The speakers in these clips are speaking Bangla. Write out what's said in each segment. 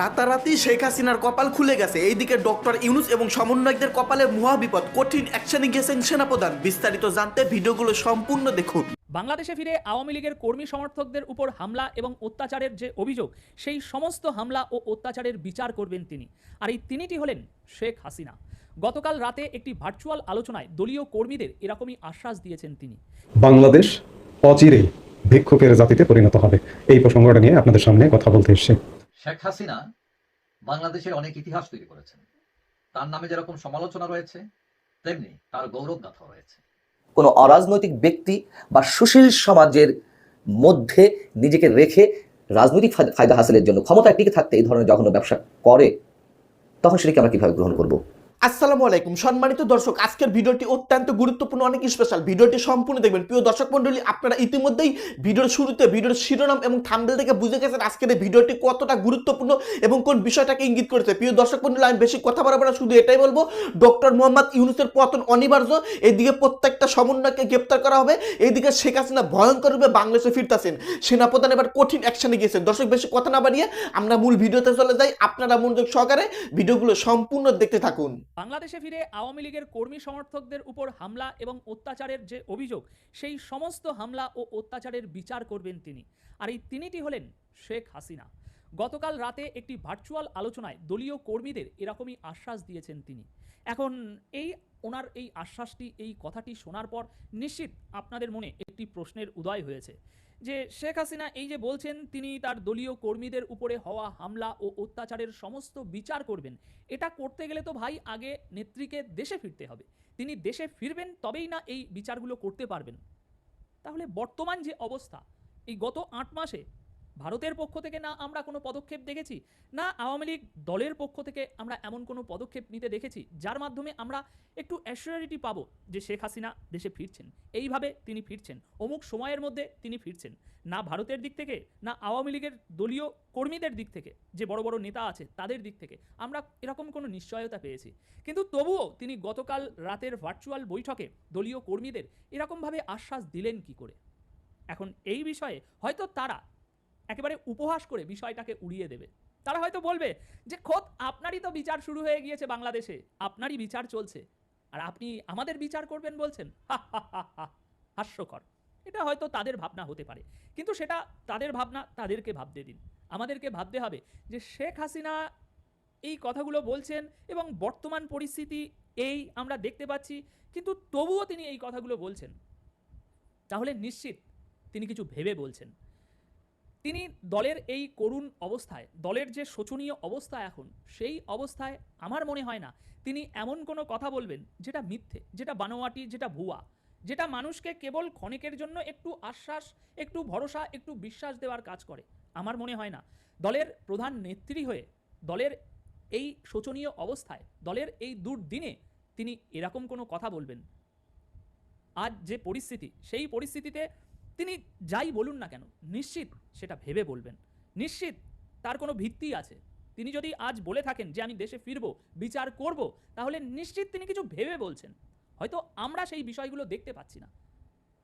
রাতারাতি শেখ হাসিনার কপাল খুলে গেছে। এইদিকে ডক্টর ইউনুস এবং সমন্বয়কদের কপালে মহাবিপদ কঠিন অ্যাকশনে গেছেন সেনাপ্রধান। বিস্তারিত জানতে ভিডিওগুলো সম্পূর্ণ দেখুন। বাংলাদেশে ফিরে আওয়ামী লীগের কর্মী সমর্থকদের উপর হামলা এবং অত্যাচারের যে অভিযোগ সেই সমস্ত হামলা ও অত্যাচারের বিচার করবেন তিনি। আর এই তিনিটি হলেন শেখ হাসিনা। গতকাল রাতে একটি ভার্চুয়াল আলোচনায় দলীয় কর্মীদের এরকমই আশ্বাস দিয়েছেন তিনি। বাংলাদেশ অচিরেই ভিক্ষুকের জাতিতে পরিণত হবে। এই প্রসঙ্গটা নিয়ে আপনাদের সামনে কথা বলতে এসেছি। শেখ হাসিনা বাংলাদেশের অনেক ইতিহাস তৈরি করেছেন। তার নামে যেরকম সমালোচনা রয়েছে, তেমনি তার গৌরব গাথা রয়েছে। কোনো অরাজনৈতিক ব্যক্তি বা সুশীল সমাজের মধ্যে নিজেকে রেখে রাজনৈতিক ফায়- ফায়দা হাসিলের জন্য ক্ষমতায় টিকে থাকতে এই ধরনের যখন ব্যবসা করে, তখন সেটাকে আমরা কীভাবে গ্রহণ করব? আসসালামু আলাইকুম। সম্মানিত দর্শক, আজকের ভিডিওটি অত্যন্ত গুরুত্বপূর্ণ, অনেক স্পেশাল ভিডিওটি সম্পূর্ণ দেখবেন। প্রিয় দর্শক মণ্ডলী, আপনারা ইতিমধ্যেই ভিডিওর শুরুতে, ভিডিওর শিরোনাম এবং থাম্বেল থেকে বুঝে গেছেন আজকের এই ভিডিওটি কতটা গুরুত্বপূর্ণ এবং কোন বিষয়টাকে ইঙ্গিত করেছে। প্রিয় দর্শক মণ্ডলী, আমি বেশি কথা বাড়াবো না, শুধু এটাই বলব, ডক্টর মোহাম্মদ ইউনুসের পতন অনিবার্য। এদিকে প্রত্যেকটা সমন্বয়কে গ্রেপ্তার করা হবে। এইদিকে শেখ হাসিনা ভয়ঙ্কর রূপে বাংলাদেশে ফিরতেছেন। সেনাপ্রধান এবার কঠিন অ্যাকশনে গিয়েছেন। দর্শক, বেশি কথা না বাড়িয়ে আমরা মূল ভিডিওতে চলে যাই। আপনারা মনোযোগ সহকারে ভিডিওগুলো সম্পূর্ণ দেখতে থাকুন। বাংলাদেশে ফিরে আওয়ামী লীগের কর্মী সমর্থকদের উপর হামলা এবং অত্যাচারের যে অভিযোগ, সেই সমস্ত হামলা ও অত্যাচারের বিচার করবেন তিনি। আর এই তিনিটি হলেন শেখ হাসিনা। গতকাল রাতে একটি ভার্চুয়াল আলোচনায় দলীয় কর্মীদের এরকমই আশ্বাস দিয়েছেন তিনি। এখন এই, ওনার এই আশ্বাসটি, এই কথাটি শোনার পর নিশ্চিত আপনাদের মনে একটি প্রশ্নের উদয় হয়েছে। যে শেখ হাসিনা এই যে বলছেন, তিনি তার দলীয় কর্মীদের উপরে হওয়া হামলা ও অত্যাচারের সমস্ত বিচার করবেন। এটা করতে গেলে তো ভাই আগে নেত্রীকে দেশে ফিরতে হবে। তিনি দেশে ফিরবেন তবেই না এই বিচারগুলো করতে পারবেন। তাহলে বর্তমান যে অবস্থা, এই গত আট মাসে ভারতের পক্ষ থেকে না আমরা কোনো পদক্ষেপ দেখেছি? না আওয়ামী লীগ দলের পক্ষ থেকে আমরা এমন কোনো পদক্ষেপ নিতে দেখেছি? যার মাধ্যমে আমরা একটু অ্যাসিওরিটি পাবো যে শেখ হাসিনা দেশে ফিরছেন। এইভাবে তিনি ফিরছেন। অমুক সময়ের মধ্যে তিনি ফিরছেন। না ভারতের দিক থেকে, না আওয়ামী লীগের দলীয় কর্মীদের দিক থেকে, যে বড় বড় নেতা আছে তাদের দিক থেকে আমরা এরকম কোনো নিশ্চয়তা পেয়েছি। কিন্তু তবুও তিনি গতকাল রাতের ভার্চুয়াল বৈঠকে দলীয় কর্মীদের এরকমভাবে আশ্বাস দিলেন কি করে? এখন এই বিষয়ে হয়তো তারা একেবারে উপহাস করে বিষয়টাকে উড়িয়ে দেবে। তারা হয়তো বলবে যে, খোদ, আপনারই তো বিচার শুরু হয়ে গিয়েছে বাংলাদেশে। আপনারই বিচার চলছে। আর আপনি আমাদের বিচার করবেন বলছেন? হাস্যকর। এটা হয়তো তাদের ভাবনা হতে পারে। কিন্তু সেটা তাদের ভাবনা, তাদেরকে ভাবতে দিন। আমাদেরকে ভাবতে হবে যে, শেখ হাসিনা এই কথাগুলো বলছেন এবং বর্তমান পরিস্থিতি এই আমরা দেখতে পাচ্ছি, কিন্তু তবুও তিনি এই কথাগুলো বলছেন। তাহলে নিশ্চিত তিনি কিছু ভেবে বলছেন। তিনি দলের এই করুণ অবস্থায়, দলের যে শোচনীয় অবস্থা এখন, সেই অবস্থায় আমার মনে হয় না তিনি এমন কোনো কথা বলবেন যেটা মিথ্যে, যেটা বানোয়াটি, যেটা ভুয়া, যেটা মানুষকে কেবল ক্ষণিকের জন্য একটু আশ্বাস, একটু ভরসা, একটু বিশ্বাস দেওয়ার কাজ করে। আমার মনে হয় না। দলের প্রধান নেত্রী হয়ে, দলের এই শোচনীয় অবস্থায়, দলের এই দুর্দিনে তিনি এরকম কোনো কথা বলবেন। আজ যে পরিস্থিতি, সেই পরিস্থিতিতে তিনি যাই বলুন না কেন, নিশ্চিত সেটা ভেবে বলবেন। নিশ্চিত তার কোনো ভিত্তি আছে। তিনি যদি আজ বলে থাকেন যে আমি দেশে ফিরবো, বিচার করব, তাহলে নিশ্চিত তিনি কিছু ভেবে বলছেন। হয়তো আমরা সেই বিষয়গুলো দেখতে পাচ্ছি না।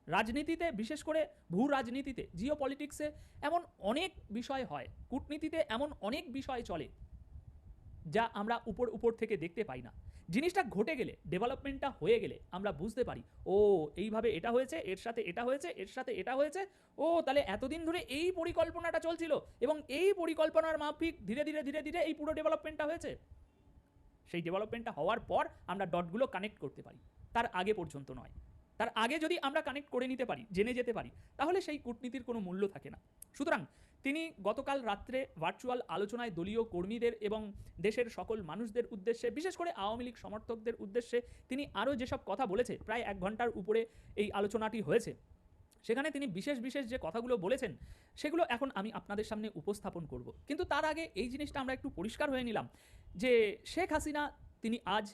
রাজনীতিতে, বিশেষ করে ভূ রাজনীতিতে জিও পলিটিক্সে এমন অনেক বিষয় হয়, কূটনীতিতে এমন অনেক বিষয় চলে, যা আমরা উপর উপর থেকে দেখতে পাই না। জিনিসটা ঘটে গেলে ডেভেলপমেন্টটা হয়ে গেলে আমরা বুঝতে পারি, ও, এইভাবে এটা হয়েছে, এর সাথে এটা হয়েছে, এর সাথে এটা হয়েছে, ও, তাহলে এতদিন ধরে এই পরিকল্পনাটা চলছিল এবং এই পরিকল্পনার মাফিক ধীরে ধীরে ধীরে ধীরে এই পুরো ডেভেলপমেন্টটা হয়েছে। সেই ডেভেলপমেন্টটা হওয়ার পর আমরা ডটগুলো কানেক্ট করতে পারি, তার আগে পর্যন্ত নয়। তার আগে যদি আমরা কানেক্ট করে নিতে পারি, জেনে যেতে পারি, তাহলে সেই কূটনীতির কোনো মূল্য থাকে না। সুতরাং তিনি গতকাল রাত্রে ভার্চুয়াল আলোচনায় দলীয় কর্মীদের এবং দেশের সকল মানুষদের উদ্দেশ্যে, বিশেষ করে আওয়ামী লীগ সমর্থকদের উদ্দেশ্যে তিনি আরও যেসব কথা বলেছে, প্রায় এক ঘণ্টার উপরে এই আলোচনাটি হয়েছে। সেখানে তিনি বিশেষ বিশেষ যে কথাগুলো বলেছেন, সেগুলো এখন আমি আপনাদের সামনে উপস্থাপন করব। কিন্তু তার আগে এই জিনিসটা আমরা একটু পরিষ্কার হয়ে নিলাম যে শেখ হাসিনা তিনি আজ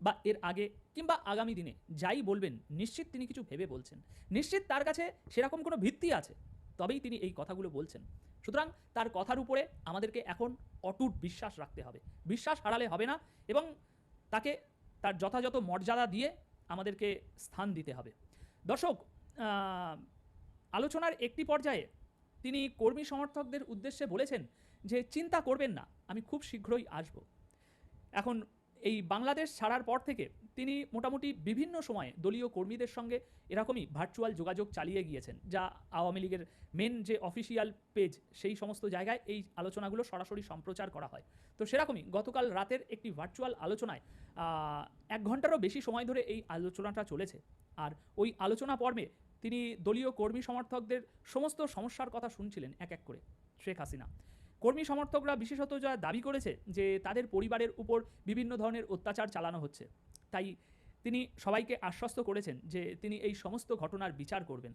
বা এর আগে কিংবা আগামী দিনে যাই বলবেন, নিশ্চিত তিনি কিছু ভেবে বলছেন। নিশ্চিত তার কাছে সেরকম কোনো ভিত্তি আছে। তবেই তিনি এই কথাগুলো বলছেন। সুতরাং তার কথার উপরে আমাদেরকে এখন অটুট বিশ্বাস রাখতে হবে। বিশ্বাস হারালে হবে না এবং তাকে তার যথাযথ মর্যাদা দিয়ে আমাদেরকে স্থান দিতে হবে। দর্শক আলোচনার একটি পর্যায়ে তিনি কর্মী সমর্থকদের উদ্দেশ্যে বলেছেন যে, চিন্তা করবেন না, আমি খুব শীঘ্রই আসব। এখন এই বাংলাদেশ ছাড়ার পর থেকে তিনি মোটামুটি বিভিন্ন সময়ে দলীয় কর্মীদের সঙ্গে এরকমই ভার্চুয়াল যোগাযোগ চালিয়ে গিয়েছেন, যা আওয়ামী লীগের মেন যে অফিসিয়াল পেজ সেই সমস্ত জায়গায় এই আলোচনাগুলো সরাসরি সম্প্রচার করা হয়। তো সেরকমই গতকাল রাতের একটি ভার্চুয়াল আলোচনায় এক ঘন্টারও বেশি সময় ধরে এই আলোচনাটা চলেছে। আর ওই আলোচনা পর্বে তিনি দলীয় কর্মী সমর্থকদের সমস্ত সমস্যার কথা শুনছিলেন এক এক করে। শেখ হাসিনা। কর্মী সমর্থকরা বিশেষত যা দাবি করেছে যে তাদের পরিবারের উপর বিভিন্ন ধরনের অত্যাচার চালানো হচ্ছে। তাই তিনি সবাইকে আশ্বস্ত করেছেন যে তিনি এই সমস্ত ঘটনার বিচার করবেন।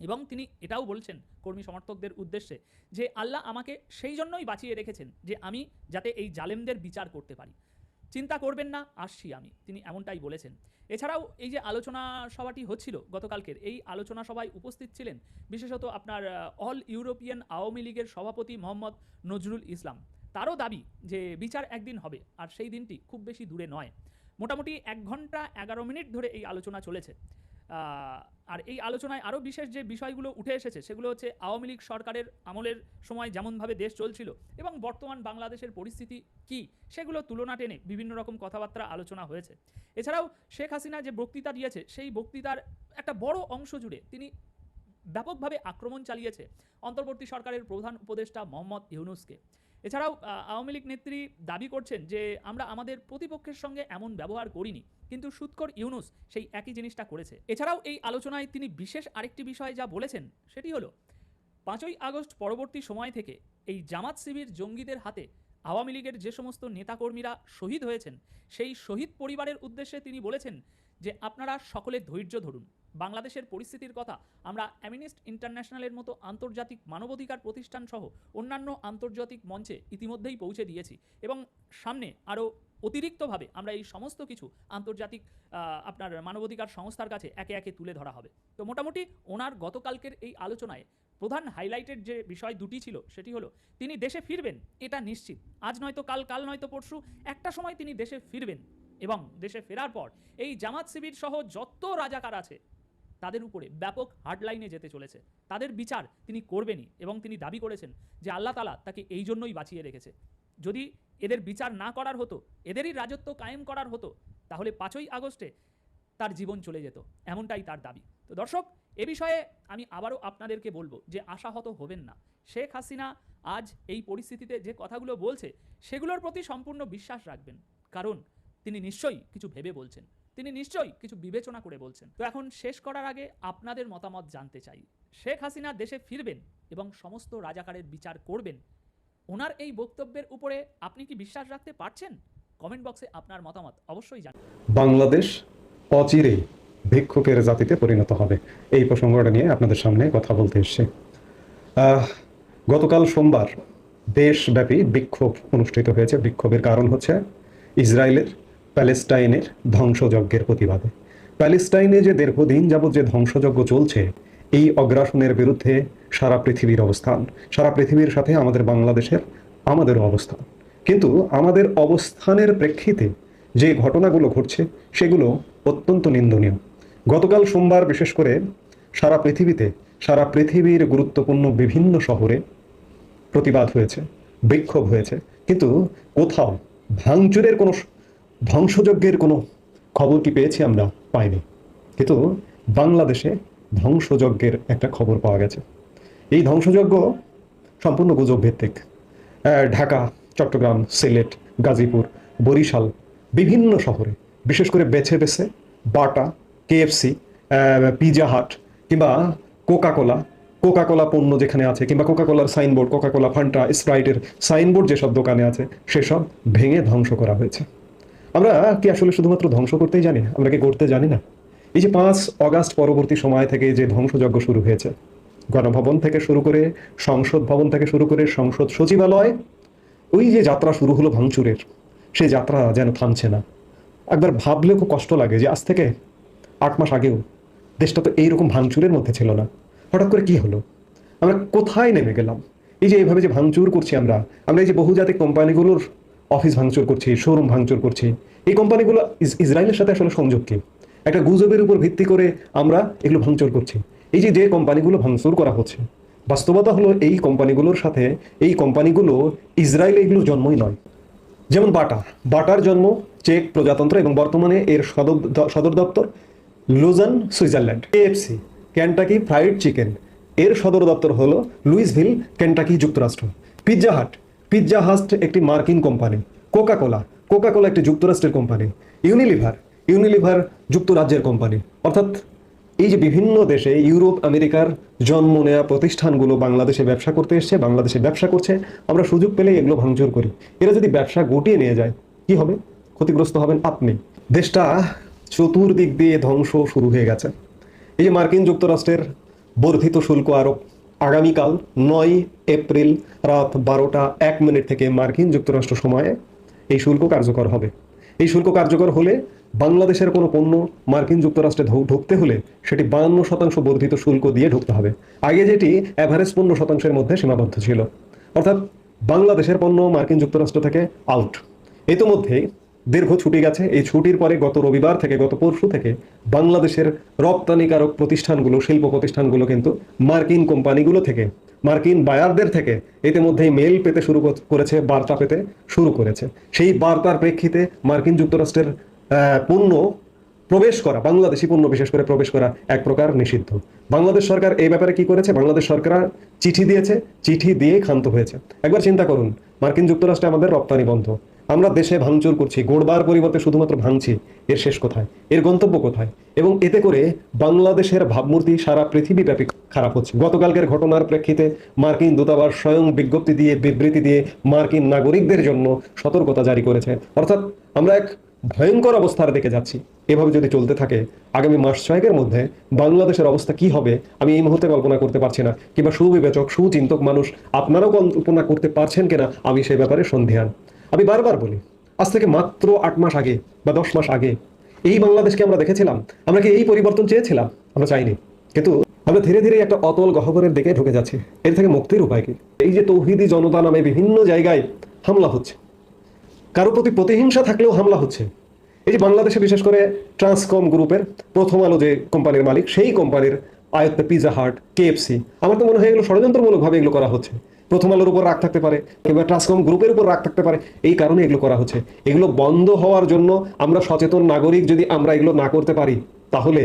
এবং তিনি এটাও বলছেন কর্মী সমর্থকদের উদ্দেশ্যে যে আল্লাহ আমাকে সেই জন্যই বাঁচিয়ে রেখেছেন যে আমি যাতে এই জালেমদের বিচার করতে পারি। চিন্তা করবেন না, আসছি আমি। তিনি এমনটাই বলেছেন। এছাড়াও এই যে আলোচনা সভাটি হচ্ছিল গতকালকের, এই আলোচনা সভায় উপস্থিত ছিলেন বিশেষত আপনার অল ইউরোপিয়ান আওয়ামী লীগের সভাপতি মোহাম্মদ নজরুল ইসলাম। তারও দাবি যে বিচার একদিন হবে আর সেই দিনটি খুব বেশি দূরে নয়। মোটামুটি এক ঘণ্টা এগারো মিনিট ধরে এই আলোচনা চলেছে। আর এই আলোচনায় আরও বিশেষ যে বিষয়গুলো উঠে এসেছে, সেগুলো হচ্ছে আওয়ামী লীগ সরকারের আমলের সময় যেমনভাবে দেশ চলছিল এবং বর্তমান বাংলাদেশের পরিস্থিতি কি, সেগুলো তুলনা টেনে বিভিন্ন রকম কথাবার্তা আলোচনা হয়েছে। এছাড়াও শেখ হাসিনা যে বক্তৃতা দিয়েছে, সেই বক্তৃতার একটা বড় অংশ জুড়ে তিনি ব্যাপকভাবে আক্রমণ চালিয়েছে অন্তর্বর্তী সরকারের প্রধান উপদেষ্টা মোহাম্মদ ইউনুসকে। এছাড়াও আওয়ামী লীগ নেত্রী দাবি করছেন যে আমরা আমাদের প্রতিপক্ষের সঙ্গে এমন ব্যবহার করিনি, কিন্তু সুৎকর ইউনুস সেই একই জিনিসটা করেছে। এছাড়াও এই আলোচনায় তিনি বিশেষ আরেকটি বিষয় যা বলেছেন সেটি হলো, পাঁচই আগস্ট পরবর্তী সময় থেকে এই জামাত শিবির জঙ্গিদের হাতে আওয়ামী লীগের যে সমস্ত নেতাকর্মীরা শহীদ হয়েছেন, সেই শহীদ পরিবারের উদ্দেশ্যে তিনি বলেছেন যে আপনারা সকলে ধৈর্য ধরুন। বাংলাদেশের পরিস্থিতির কথা, আমরা অ্যামিনিস্ট ইন্টারন্যাশনালের মতো আন্তর্জাতিক মানবাধিকার প্রতিষ্ঠান সহ অন্যান্য আন্তর্জাতিক মঞ্চে ইতিমধ্যেই পৌঁছে দিয়েছি এবং সামনে আরও অতিরিক্তভাবে আমরা এই সমস্ত কিছু আন্তর্জাতিক আপনার মানবাধিকার সংস্থার কাছে একে একে তুলে ধরা হবে। তো মোটামুটি ওনার গতকালকের এই আলোচনায় প্রধান হাইলাইটেড যে বিষয় দুটি ছিল, সেটি হলো, তিনি দেশে ফিরবেন, এটা নিশ্চিত। আজ নয়তো কাল কাল নয়তো পরশু, একটা সময় তিনি দেশে ফিরবেন এবং দেশে ফেরার পর এই জামাত শিবির সহ যত রাজাকার আছে তাদের উপরে ব্যাপক হার্ডলাইনে যেতে চলেছে। তাদের বিচার তিনি করবেনই এবং তিনি দাবি করেছেন যে আল্লাহ তালা তাকে এই জন্যই বাঁচিয়ে রেখেছে। যদি এদের বিচার না করার হতো, এদেরই রাজত্ব কায়েম করার হতো, তাহলে পাঁচই আগস্টে তার জীবন চলে যেত, এমনটাই তার দাবি। তো দর্শক, এ বিষয়ে আমি আবারও আপনাদেরকে বলব যে আশাহত হবেন না। শেখ হাসিনা আজ এই পরিস্থিতিতে যে কথাগুলো বলছে, সেগুলোর প্রতি সম্পূর্ণ বিশ্বাস রাখবেন। কারণ তিনি নিশ্চয়ই কিছু ভেবে বলছেন। তিনি নিশ্চয়ই কিছু বিবেচনা করে বলছেন। তো এখন শেষ করার আগে আপনাদের মতামত জানতে চাই। শেখ হাসিনা দেশে ফিরবেন এবং সমস্ত রাজাকারের বিচার করবেন। ওনার এই বক্তব্যের উপরে আপনি কি বিশ্বাস রাখতে পারছেন? কমেন্ট বক্সে আপনার মতামত অবশ্যই জানান বাংলাদেশ অচিরেই ভিক্ষুকের জাতিতে পরিণত হবে। এই প্রসঙ্গটা নিয়ে আপনাদের সামনে কথা বলতে এসেছি। গতকাল সোমবার দেশব্যাপী বিক্ষোভ অনুষ্ঠিত হয়েছে। বিক্ষোভের কারণ হচ্ছে ইসরায়েলের প্যালেস্টাইনের ধ্বংসযজ্ঞের প্রতিবাদে। প্যালেস্টাইনে যে দীর্ঘদিন যাবৎ যে ধ্বংসযজ্ঞ চলছে, এই অগ্রাসনের বিরুদ্ধে সারা পৃথিবীর অবস্থান, সারা পৃথিবীর সাথে আমাদের বাংলাদেশের, আমাদেরও অবস্থান। কিন্তু আমাদের অবস্থানের প্রেক্ষিতে যে ঘটনাগুলো ঘটছে, সেগুলো অত্যন্ত নিন্দনীয়। গতকাল সোমবার বিশেষ করে সারা পৃথিবীতে, সারা পৃথিবীর গুরুত্বপূর্ণ বিভিন্ন শহরে প্রতিবাদ হয়েছে, বিক্ষোভ হয়েছে। কিন্তু কোথাও ভাঙচুরের কোনো ধ্বংসযজ্ঞের কোনো খবর কি পেয়েছি আমরা? পাইনি। কিন্তু বাংলাদেশে ধ্বংসযজ্ঞের একটা খবর পাওয়া গেছে। এই ধ্বংসযজ্ঞ সম্পূর্ণ গুজব ভিত্তিক। ঢাকা, চট্টগ্রাম, সিলেট, গাজীপুর, বরিশাল, বিভিন্ন শহরে, বিশেষ করে বেছে বেছে বাটা, কেএফসি পিজা হাট, কিংবা কোকাকোলা কোকাকোলা পণ্য যেখানে আছে, কিংবা কোকাকোলার সাইনবোর্ড, কোকাকোলা ফান্টা, স্প্রাইটের সাইনবোর্ড যেসব দোকানে আছে, সেসব ভেঙে ধ্বংস করা হয়েছে। আমরা কি আসলে শুধুমাত্র ধ্বংস করতেই জানি আমরা কি করতে জানি না? এই যে পাঁচ অগাস্ট পরবর্তী সময় থেকে যে ধ্বংসযজ্ঞ শুরু হয়েছে, গণভবন থেকে শুরু করে সংসদ ভবন থেকে শুরু করে সংসদ সচিবালয়, ওই যে যাত্রা শুরু হলো ভাঙচুরের সেই যাত্রা যেন থামছে না। একবার ভাবলেও খুব কষ্ট লাগে যে আজ থেকে আট মাস আগেও দেশটা তো এইরকম ভাঙচুরের মধ্যে ছিল না। হঠাৎ করে কি হলো? আমরা কোথায় নেমে গেলাম? এই যে এইভাবে যে ভাঙচুর করছি আমরা আমরা এই যে বহুজাতিক কোম্পানিগুলোর অফিস ভাঙচুর করছি শোরুম ভাঙচুর করছি। এই কোম্পানিগুলো ইস- ইসরায়েলের সাথে আসলে সংযোগ কি? একটা গুজবের উপর ভিত্তি করে আমরা এগুলো ভাঙচুর করছি। এই যে যে কোম্পানিগুলো ভাঙচুর করা হচ্ছে, বাস্তবতা হলো এই কোম্পানিগুলোর সাথে, এই কোম্পানিগুলো ইসরায়েলে এগুলোর জন্মই নয়। যেমন বাটা, বাটার জন্ম চেক, প্রজাতন্ত্র এবং বর্তমানে এর সদর সদর দপ্তর Lausanne, Switzerland. KFC Kentucky fried chicken এর সদর দপ্তর হলো লুইসভিল ক্যান্টাকি যুক্তরাষ্ট্র। পিৎজা হাট পিৎজা হাস্ট একটি মার্কিন company Coca Cola Coca Cola একটি যুক্তরাষ্ট্রের কোম্পানি ইউনিলিভার ইউনিলিভার যুক্তরাজ্যের কোম্পানি। অর্থাৎ এই যে বিভিন্ন দেশে ইউরোপ, আমেরিকার জন্ম নেওয়া প্রতিষ্ঠানগুলো বাংলাদেশে ব্যবসা করতে এসছে, বাংলাদেশে ব্যবসা করছে, আমরা সুযোগ পেলে এগুলো ভাঙচুর করি। এরা যদি ব্যবসা গুটিয়ে নিয়ে যায়, কি হবে? ক্ষতিগ্রস্ত হবেন আপনি। দেশটা চতুর্দিক দিয়ে ধ্বংস শুরু হয়ে গেছে। এই যে মার্কিন যুক্তরাষ্ট্রের বর্ধিত শুল্ক আরোপ আগামীকাল নয় এপ্রিল রাত বারোটা এক মিনিট থেকে মার্কিন যুক্তরাষ্ট্র সময়ে এই শুল্ক কার্যকর হবে। এই শুল্ক কার্যকর হলে বাংলাদেশের কোনো পণ্য মার্কিন যুক্তরাষ্ট্রে ঢুকতে হলে সেটি বান্ন শতাংশ বর্ধিত শুল্ক দিয়ে ঢুকতে হবে। আগে যেটি অ্যাভারেজ পনেরো শতাংশের মধ্যে সীমাবদ্ধ ছিল। অর্থাৎ বাংলাদেশের পণ্য মার্কিন যুক্তরাষ্ট্র থেকে আউট ইতোমধ্যেই দীর্ঘ ছুটি গেছে। এই ছুটির পরে গত রবিবার থেকে, গত পরশু থেকে বাংলাদেশের রপ্তানিকারক প্রতিষ্ঠানগুলো, শিল্প প্রতিষ্ঠানগুলো কিন্তু মার্কিন কোম্পানিগুলো থেকে, মার্কিন বায়ারদের থেকে ইতিমধ্যেই মেল পেতে শুরু করেছে, বার্তা পেতে শুরু করেছে। সেই বার্তার প্রেক্ষিতে মার্কিন যুক্তরাষ্ট্রের পণ্য প্রবেশ করা, বাংলাদেশি পণ্য বিশেষ করে প্রবেশ করা এক প্রকার নিষিদ্ধ। বাংলাদেশ সরকার এই ব্যাপারে কি করেছে? বাংলাদেশ সরকার চিঠি দিয়েছে, চিঠি দিয়ে ক্ষান্ত হয়েছে। একবার চিন্তা করুন, মার্কিন যুক্তরাষ্ট্রে আমাদের রপ্তানি বন্ধ। আমরা দেশে ভাঙচুর করছি গোড়বার পরিবর্তে শুধুমাত্র ভাঙছি, এর শেষ কোথায়? এর গন্তব্য কোথায়? এবং এতে করে বাংলাদেশের ভাবমূর্তি সারা পৃথিবীব্যাপী খারাপ হচ্ছে। গতকালকের ঘটনার প্রেক্ষিতে মার্কিন দূতাবাস স্বয়ং বিজ্ঞপ্তি দিয়ে, বিবৃতি দিয়ে মার্কিন নাগরিকদের জন্য সতর্কতা জারি করেছে। অর্থাৎ আমরা এক ভয়ঙ্কর অবস্থার দিকে যাচ্ছি। এভাবে যদি চলতে থাকে, আগামী মাস ছয়েকের মধ্যে বাংলাদেশের অবস্থা কি হবে, আমি এই মুহূর্তে কল্পনা করতে পারছি না। কিংবা সুবিবেচক, সুচিন্তক মানুষ আপনারাও কল্পনা করতে পারছেন কিনা, আমি সেই ব্যাপারে সন্ধিহান। আমি বারবার বলি, আজ থেকে মাত্র আট মাস আগে বা দশ মাস আগে এই বাংলাদেশকে আমরা দেখেছিলাম, আমরা কি এই পরিবর্তন চেয়েছিলাম? আমরা চাইনি। কিন্তু আমরা ধীরে ধীরে একটা অতল গহ্বরের দিকে ঢুকে যাচ্ছি। এর থেকে মুক্তির উপায় কি? এই যে তৌহিদি জনতা নামে বিভিন্ন জায়গায় হামলা হচ্ছে কারও প্রতি প্রতিহিংসা থাকলেও হামলা হচ্ছে। এই যে বাংলাদেশে বিশেষ করে ট্রান্সকম গ্রুপের প্রথম আলো যে কোম্পানির মালিক, সেই কোম্পানির আয়ত্তে পিজা হাট কেএফসি আমার তো মনে হয় এগুলো ষড়যন্ত্রমূলকভাবে এগুলো করা হচ্ছে। প্রথম আলোর উপর রাগ থাকতে পারে কিংবা ট্রান্সকম গ্রুপের উপর রাগ থাকতে পারে। এই কারণে এগুলো করা হচ্ছে। এগুলো বন্ধ হওয়ার জন্য আমরা সচেতন নাগরিক যদি আমরা এগুলো না করতে পারি, তাহলে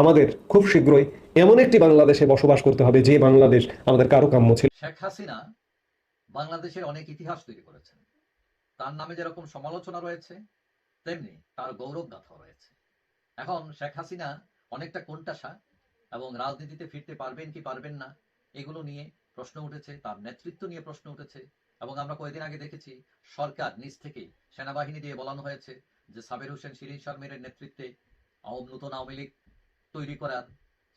আমাদের খুব শীঘ্রই এমন একটি বাংলাদেশে বসবাস করতে হবে যে বাংলাদেশ আমাদের কারও কাম্য ছিল শেখ হাসিনা বাংলাদেশের অনেক ইতিহাস তৈরি করেছেন। তার নামে যেরকম সমালোচনা রয়েছে, তেমনি তার গৌরব গাথা রয়েছে। এখন শেখ হাসিনা অনেকটা কোণঠাসা এবং রাজনীতিতে ফিরতে পারবেন কি পারবেন না, এগুলো নিয়ে প্রশ্ন উঠেছে, তার নেতৃত্ব নিয়ে প্রশ্ন উঠেছে এবং আমরা কয়েকদিন আগে দেখেছি সরকার নিজ থেকেই সেনাবাহিনী দিয়ে বলানো হয়েছে যে সাবের হোসেন শিরিন শারমিনের নেতৃত্বে আওয়াম নতুন আওয়ামী লীগ তৈরি করার।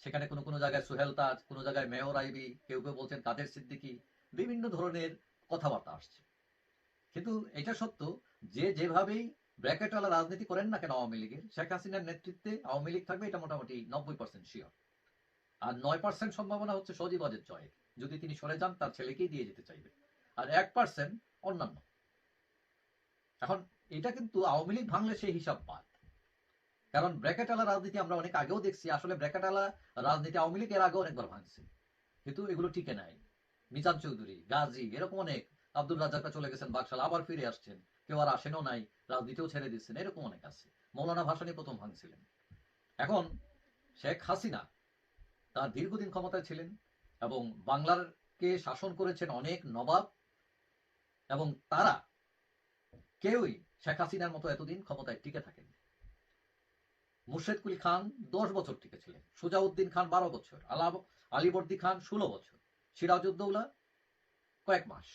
সেখানে কোনো কোনো জায়গায় সোহেল তাজ, কোনো জায়গায় মেয়র আইবি, কেউ কেউ বলছেন কাদের সিদ্দিকি, বিভিন্ন ধরনের কথাবার্তা আসছে। কিন্তু এটা সত্য যে যেভাবেই ব্র্যাকেটওয়ালা রাজনীতি করেন না কেন আওয়ামী লীগের, শেখ হাসিনার নেতৃত্বে আওয়ামী লীগ থাকবে, এটা মোটামুটি নব্বই পার্সেন্ট শিওর আর নয় পার্সেন্ট সম্ভাবনা হচ্ছে সজীব অজের জয়। যদি তিনি সরে যান, তার ছেলেকেই দিয়ে যেতে চাইবে। আর এক পার্সেন্ট অন্যান্য। এখন এটা কিন্তু আওয়ামী লীগ ভাঙলে সেই হিসাব বাদ। কারণ ব্র্যাকেটওয়ালা রাজনীতি আমরা অনেক আগেও দেখছি, আসলে ব্র্যাকেটওয়ালা রাজনীতি আওয়ামী লীগ এর আগেও অনেকবার ভাঙছে। কিন্তু এগুলো টিকে নাই। মিজান চৌধুরী, গাজী, এরকম অনেক আব্দুল রাজ্জাকরা চলে গেছেন, বাকশাল আবার ফিরে আসছেন। কেউ আর আসেনও নাই, রাজনীতিও ছেড়ে দিচ্ছেন, এরকম অনেক আছে। মৌলানা ভাসানী প্রথম ভাঙছিলেন। এখন শেখ হাসিনা, তার দীর্ঘদিন ক্ষমতায় ছিলেন এবং বাংলার কে শাসন করেছেন অনেক নবাব, এবং তারা কেউই শেখ হাসিনার মতো এতদিন ক্ষমতায় টিকে থাকেন মুর্শেদ কুলি খান দশ বছর টিকে ছিলেন সুজাউদ্দিন খান বারো বছর, আলাব, আলিবর্দী খান ষোলো বছর, সিরাজউদ্দৌলা কয়েক মাস,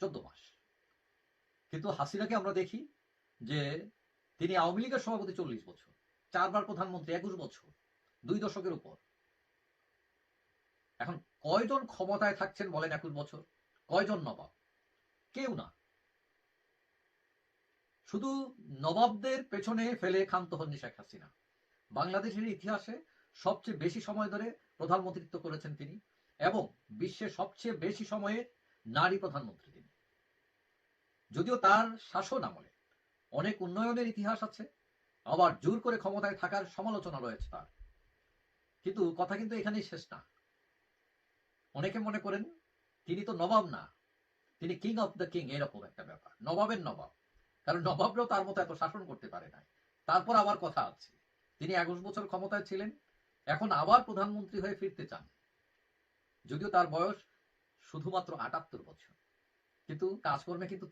চোদ্দ মাস। কিন্তু হাসিনাকে আমরা দেখি যে তিনি আওয়ামী লীগের সভাপতি চল্লিশ বছর, চারবার প্রধানমন্ত্রী একুশ বছর, দুই দশকের উপর। এখন কয়জন ক্ষমতায় থাকছেন বলেন একুশ বছর? কয়জন নবাব? কেউ না। শুধু নবাবদের পেছনে ফেলে ক্ষান্ত হননি শেখ হাসিনা। বাংলাদেশের ইতিহাসে সবচেয়ে বেশি সময় ধরে প্রধানমন্ত্রিত্ব করেছেন তিনি এবং বিশ্বের সবচেয়ে বেশি সময়ে নারী প্রধানমন্ত্রী তিনি। যদিও তার শাসন আমলে অনেক উন্নয়নের ইতিহাস আছে, আবার জোর করে ক্ষমতায় থাকার সমালোচনা রয়েছে তার। কিন্তু কথা কিন্তু এখানেই শেষ না। অনেকে মনে করেন তিনি তো নবাব না, তিনি কিং অফ দ্য কিং এরকম একটা ব্যাপার, নবাবের নবাব। কারণ নবাবরাও তার মতো এত শাসন করতে পারে না তারপর আবার কথা আছে, তিনি একুশ বছর ক্ষমতায় ছিলেন, এখন আবার প্রধানমন্ত্রী হয়ে ফিরতে চান। যদিও তার বয়স শুধুমাত্র আটাত্তর বছর, কিন্তু কাজকর্মে কিন্তু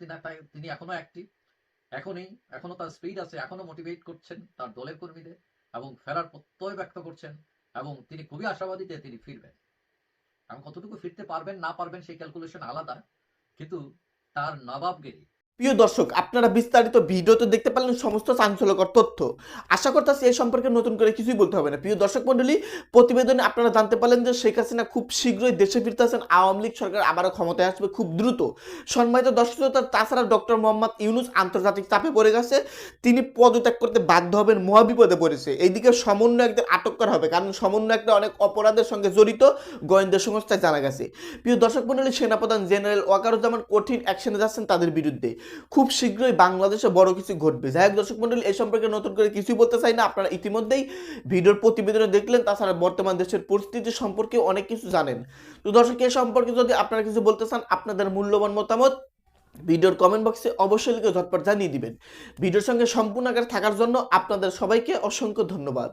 তিনি এখনও অ্যাক্টিভ এখনই, এখনও তার স্পিড আছে, এখনও মোটিভেট করছেন তার দলের কর্মীদের এবং ফেরার প্রত্যয় ব্যক্ত করছেন এবং তিনি খুবই আশাবাদী যে তিনি ফিরবেন। এবং কতটুকু ফিরতে পারবেন, না পারবেন সেই ক্যালকুলেশন আলাদা। কিন্তু তার নবাবগিরি প্রিয় দর্শক, আপনারা বিস্তারিত ভিডিওতে দেখতে পারলেন সমস্ত চাঞ্চল্যকর তথ্য। আশা করতেছি এই সম্পর্কে নতুন করে কিছুই বলতে হবে না। প্রিয় দর্শক মন্ডলী প্রতিবেদনে আপনারা জানতে পারলেন যে শেখ হাসিনা খুব শীঘ্রই দেশে ফিরতেছেন আওয়ামী লীগ সরকার আবারও ক্ষমতায় আসবে খুব দ্রুত। সম্মানিত দর্শক তাছাড়া ডক্টর মোহাম্মদ ইউনুস আন্তর্জাতিক চাপে পড়ে গেছে। তিনি পদত্যাগ করতে বাধ্য হবেন, মহাবিপদে পড়েছে। এইদিকে সমন্বয়কদের আটক করা হবে, কারণ সমন্বয়কটা অনেক অপরাধের সঙ্গে জড়িত গোয়েন্দা সংস্থায় জানা গেছে। প্রিয় দর্শক মন্ডলী সেনাপ্রধান জেনারেল ওয়াকারুজ্জামান কঠিন অ্যাকশনে যাচ্ছেন তাদের বিরুদ্ধে। খুব শীঘ্রই বাংলাদেশে বড় কিছু ঘটবে। যাই হোক দর্শক মন্ডলী এই সম্পর্কে নতুন করে কিছুই বলতে চাই না, আপনারা ইতিমধ্যেই ভিডিওর প্রতিবেদনে দেখলেন, তাছাড়া বর্তমান দেশের পরিস্থিতি সম্পর্কে অনেক কিছু জানেন। তো দর্শক, এ সম্পর্কে যদি আপনারা কিছু বলতে চান, আপনাদের মূল্যবান মতামত ভিডিওর কমেন্ট বক্সে অবশ্যই লিখে ঝটপট জানিয়ে দিবেন। ভিডিওর সঙ্গে সম্পূর্ণ আকারে থাকার জন্য আপনাদের সবাইকে অসংখ্য ধন্যবাদ।